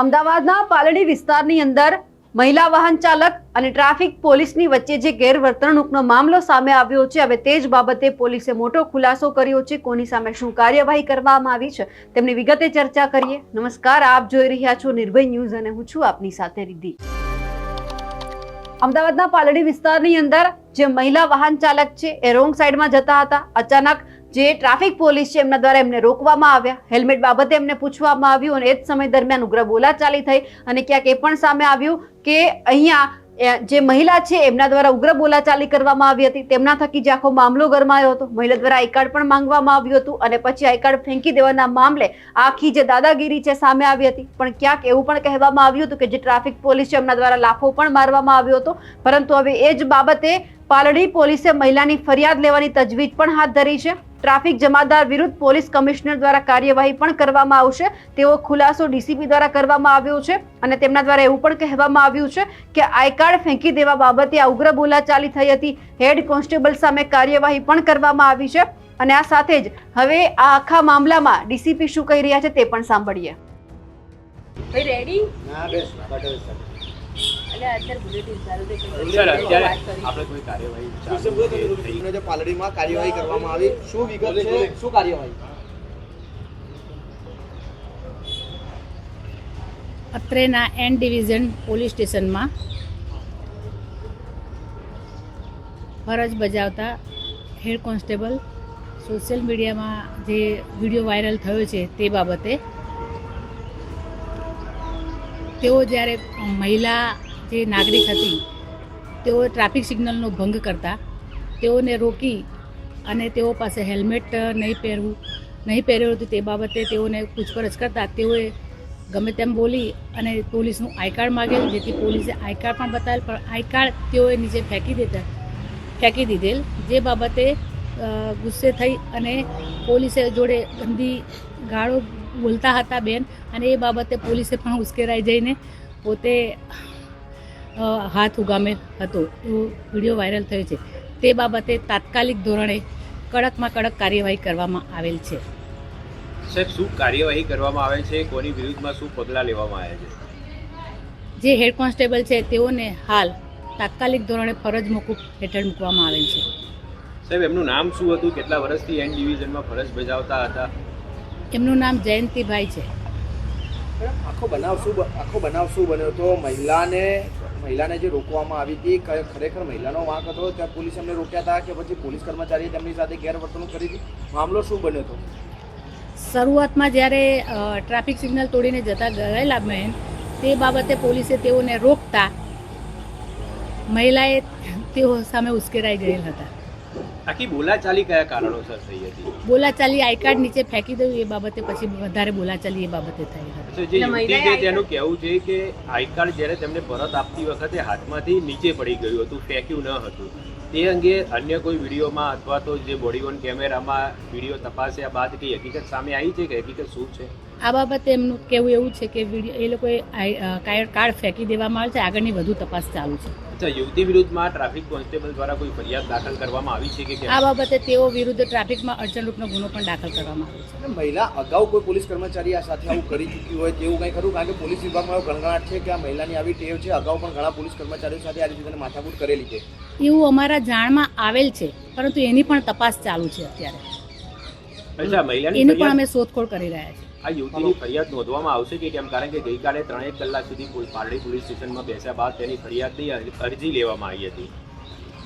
અમદાવાદના પાલડી વિસ્તારની અંદર મહિલા વાહન ચાલક અને ટ્રાફિક પોલીસની વચ્ચે જે ગેરવર્તણૂકનો મામલો સામે આવ્યો છે, હવે તે જ બાબતે પોલીસે મોટો ખુલાસો કર્યો છે. કોની સામે શું કાર્યવાહી કરવામાં આવી છે, તેમની વિગતે ચર્ચા કરીએ. નમસ્કાર, આપ જોઈ રહ્યા છો નિર્ભય ન્યૂઝ અને હું છું આપની સાથે રિદ્ધિ. અમદાવાદના પાલડી વિસ્તારની અંદર જે મહિલા વાહન ચાલક છે, એ રોંગ સાઈડમાં જતા હતા. અચાનક જે ટ્રાફિક પોલીસ છે, એમના દ્વારા એમને રોકવામાં આવ્યા. હેલ્મેટ બાબતે એમને પૂછવામાં આવ્યું અને એ જ સમય દરમિયાન ઉગ્ર બોલાચાલી થઈ અને ક્યાંક એ પણ સામે આવ્યું કે અહીંયા જે મહિલા છે, એમના દ્વારા ઉગ્ર બોલાચાલી કરવામાં આવી હતી. તેમના થકી જે આખો મામલો ગરમાયો હતો. મહિલા દ્વારા આઈ કાર્ડ પણ માંગવામાં આવ્યું હતું અને પછી આઈ કાર્ડ ફેંકી દેવાના મામલે આખી જે દાદાગીરી છે, સામે આવી હતી. પણ ક્યાંક એવું પણ કહેવામાં આવ્યું હતું કે જે ટ્રાફિક પોલીસ છે, એમના દ્વારા લાફો પણ મારવામાં આવ્યો હતો. પરંતુ હવે એ જ બાબતે પાલડી પોલીસે મહિલાની ફરિયાદ લેવાની તજવીજ પણ હાથ ધરી છે. ટ્રાફિક જમાદાર વિરુદ્ધ પોલીસ કમિશનર દ્વારા કાર્યવાહી પણ કરવામાં આવશે. તેવો ખુલાસો ડીસીપી દ્વારા કરવામાં આવ્યો છે અને તેમના દ્વારા એવું પણ કહેવામાં આવ્યું છે કે આઈ કાર્ડ ફેંકી દેવા બાબતે આ ઉગ્ર બોલાચાલી થઈ હતી. હેડ કોન્સ્ટેબલ સામે કાર્યવાહી પણ કરવામાં આવી છે અને આ સાથે જ હવે આ આખા મામલામાં ડીસીપી શું કહી રહ્યા છે તે પણ સાંભળીએ. રેડી પાલડીમાં કાર્યવાહી કરવામાં આવી શું વિગત છે? શું કાર્યવાહી? અત્રેના એન ડિવિઝન પોલીસ સ્ટેશનમાં ફરજ બજાવતા હેડ કોન્સ્ટેબલ સોશિયલ મીડિયામાં જે વીડિયો વાયરલ થયો છે તે બાબતે તેઓ જ્યારે મહિલા જે નાગરિક હતી તેઓ ટ્રાફિક સિગ્નલનો ભંગ કરતા, તેઓને રોકી અને તેઓ પાસે હેલ્મેટ નહીં પહેરવું, નહીં પહેર્યું હતું તે બાબતે તેઓને પૂછપરછ કરતા તેઓએ ગમે તેમ બોલી અને પોલીસનું આઈ કાર્ડ માગેલ જેથી પોલીસે આઈ કાર્ડ પણ બતાવેલ, પણ આઈ કાર્ડ તેઓએ નીચે ફેંકી દેતા ફેંકી દીધેલ, જે બાબતે ગુસ્સે થઈ અને પોલીસે જોડે ગંદી ગાળો બોલતા હતા બેન અને એ બાબતે પોલીસે પણ ઉશ્કેરાઈ જઈને પોતે હાથ ઉગામે હતો. તો વીડિયો વાયરલ થયો છે. તે બાબતે તાત્કાલિક ધોરણે કડકમાં કડક કાર્યવાહી કરવામાં આવેલ છે. સાહેબ શું કાર્યવાહી કરવામાં આવે છે? કોની વિરુદ્ધમાં શું પગલાં લેવામાં આવ્યા છે? જે હેડ કોન્સ્ટેબલ છે તેઓને હાલ તાત્કાલિક ધોરણે ફરજ મોકૂફ હેઠળ મૂકવામાં આવેલ છે. સાહેબ એમનું નામ શું હતું? કેટલા વર્ષથી એન ડિવિઝનમાં ફરજ બજાવતા હતા? એમનું નામ જયંતિભાઈ છે. આખો બનાવ શું આખો બનાવ શું બન્યો તો મહિલાને મહિલાને જે રોકવામાં આવી હતી ખરેખર મહિલાનો વાંક હતો, ત્યાં પોલીસ એમને રોક્યા હતા કે પછી પોલીસ કર્મચારીએ તેમની સાથે ગેરવર્તણૂક કરી હતી? મામલો શું બન્યો હતો? શરૂઆતમાં જ્યારે ટ્રાફિક સિગ્નલ તોડીને જતા ગયેલા બહેન તે બાબતે પોલીસે તેઓને રોકતા મહિલાએ તેઓ સામે ઉશ્કેરાઈ ગયેલ હતા. આખી બોલાચાલી કયા કારણોસર થઈ હતી? બોલાચાલી આઈ કાર્ડ નીચે ફેંકી દઉં એ બાબતે પછી વધારે બોલાચાલી એ બાબતે થઈ હતી. જે યુવતી છે તેનું કહેવું છે કે આઈ કાર્ડ જ્યારે તેમને પરત આપતી વખતે હાથમાંથી નીચે પડી ગયું હતું ફેંક્યું ન હતું તે અંગે અન્ય કોઈ વિડીયોમાં અથવા તો જે બોડી ઓન કેમેરામાં વીડિયો તપાસ્યા બાદ કઈ હકીકત સામે આવી છે કે હકીકત શું છે? આ બાબતે એમનું કહેવું એવું છે કે વીડિયો એ લોકોએ આઈ- અ, કાર્ડ કાર્ડ ફેંકી દેવામાં આવે છે આગળની વધુ તપાસ ચાલુ છે. અચ્છા યુવતી વિરુદ્ધમાં ટ્રાફિક કોન્સ્ટેબલ દ્વારા કોઈ ફરિયાદ દાખલ કરવામાં આવી છે કે આ બાબતે તેઓ વિરુદ્ધ ટ્રાફિકમાં અડચણરૂપનો ગુનો પણ દાખલ કરવામાં આવ્યો છે. મહિલા અગાઉ કોઈ પોલીસ કર્મચારી આ સાથે આવું કરી ચૂકી હોય તેવું કંઈ ખરું? કારણ કે પોલીસ વિભાગમાં એવો ગણગણાટ છે કે આ મહિલાની આવી ટેવ છે. અગાઉ પણ ઘણા પોલીસ કર્મચારીઓ સાથે આ રીતે માથાકૂટ કરેલી છે. એવું અમારા જાણમાં આવેલ છે પરંતુ એની પણ તપાસ ચાલુ છે અત્યારે. એની પણ અમે શોધખોળ કરી રહ્યા છીએ. આ યુવતીની ફરિયાદ નોંધવામાં આવશે કે કેમ? કારણ કે ગઈકાલે ત્રણેક કલાક સુધી પારડી પોલીસ સ્ટેશનમાં બેસ્યા બાદ તેની ફરિયાદની અરજી લેવામાં આવી હતી.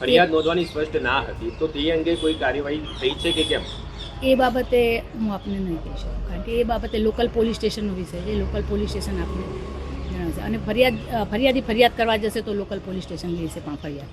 ફરિયાદ નોંધવાની સ્પષ્ટ ના હતી. તો તે અંગે કોઈ કાર્યવાહી થઈ છે કે કેમ? એ બાબતે હું આપને નહીં કહી શકું, કારણ કે એ બાબતે લોકલ પોલીસ સ્ટેશનનો વિષય છે. લોકલ પોલીસ સ્ટેશન આપને જણાવશે અને ફરિયાદ, ફરિયાદી ફરિયાદ કરવા જશે તો લોકલ પોલીસ સ્ટેશન લેશે પણ ફરિયાદ.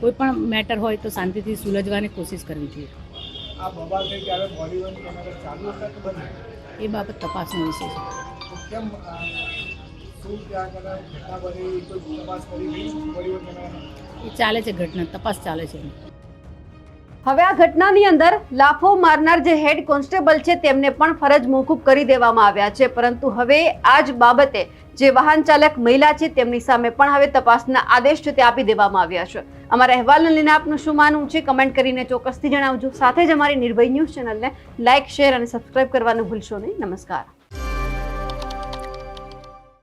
કોઈ પણ મેટર હોય તો શાંતિથી સુલઝવાની કોશિશ કરવી જોઈએ. એ બાબત તપાસનો વિષય છે. એ ચાલે છે ઘટના તપાસ ચાલે છે. હવે આ ઘટનાની અંદર લાફો મારનાર જે હેડ કોન્સ્ટેબલ છે, તેમને પણ ફરજ મોકૂફ કરી દેવામાં આવ્યા છે. પરંતુ હવે આ જ બાબતે જે વાહન ચાલક મહિલા છે, તેમની સામે પણ હવે તપાસના આદેશ છે, તે આપી દેવામાં આવ્યા છે. અમારા અહેવાલને લઈને આપનું શું માનવું છે, કમેન્ટ કરીને ચોક્કસથી જણાવજો. સાથે જ અમારી નિર્ભય ન્યૂઝ ચેનલને લાઇક શેર અને સબસ્ક્રાઇબ કરવાનું ભૂલશો નહીં. નમસ્કાર.